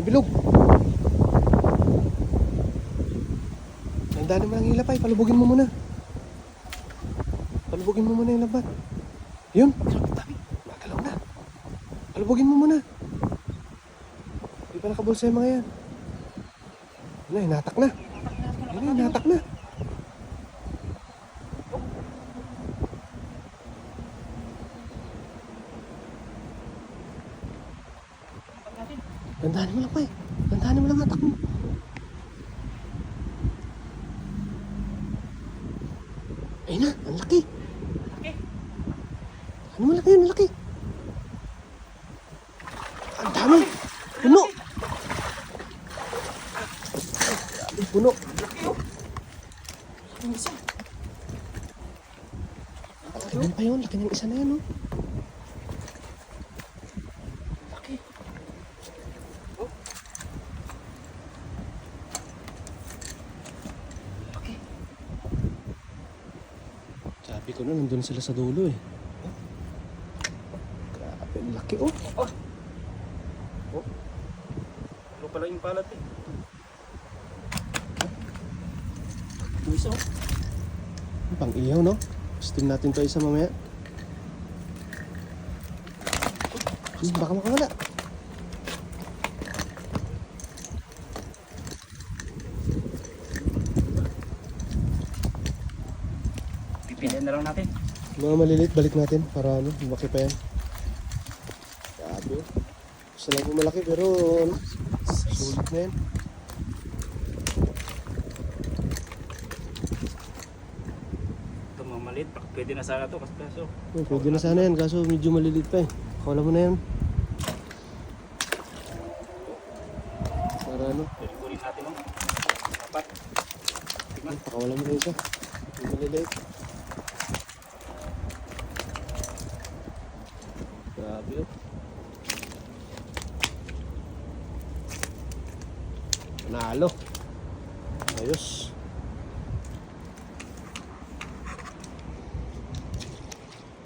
Bilog-bilog. Ang dami mo ng hilapay. Palubugin mo muna. Palubugin mo muna yung labat. Yun. Dami. Magalaw na. Palubugin mo muna. Hindi pa nakabulsa yung mga yan. Yun na, hinatak na. Yun na, hinatak na. Dandanin mo lang pa eh. Dandanin mo lang hatak mo. Ayun na, ang laki. Ano malaki yun, ang laki. Ang dami. Puno. Grabe, puno. Yung isa. Tingnan pa yun, laki ng isa na yan, oh. Laki. Laki. Sabi ko na, nandun sila sa dulo eh. Grabe, ang laki oh. Ano pala yung palat eh? Isa oh. Pang iyaw, no? Steam natin to isa mamaya. Hmm, baka makawala. Pipilian na lang natin. Mga maliliit, balik natin para ano, lumaki pa yan. Grabe. Gusto lang malaki pero ano, sulit na yan. Ito mga maliit. Pwede na sana to. Kasi kaso. Oh, pwede na sana yan, kaso medyo maliliit pa eh. Kawala mo na yan. Para ano, kunin natin oh. Dapat. Pakawala mo na isa. Maliliit. Grabe oh. Panalo. Ayos.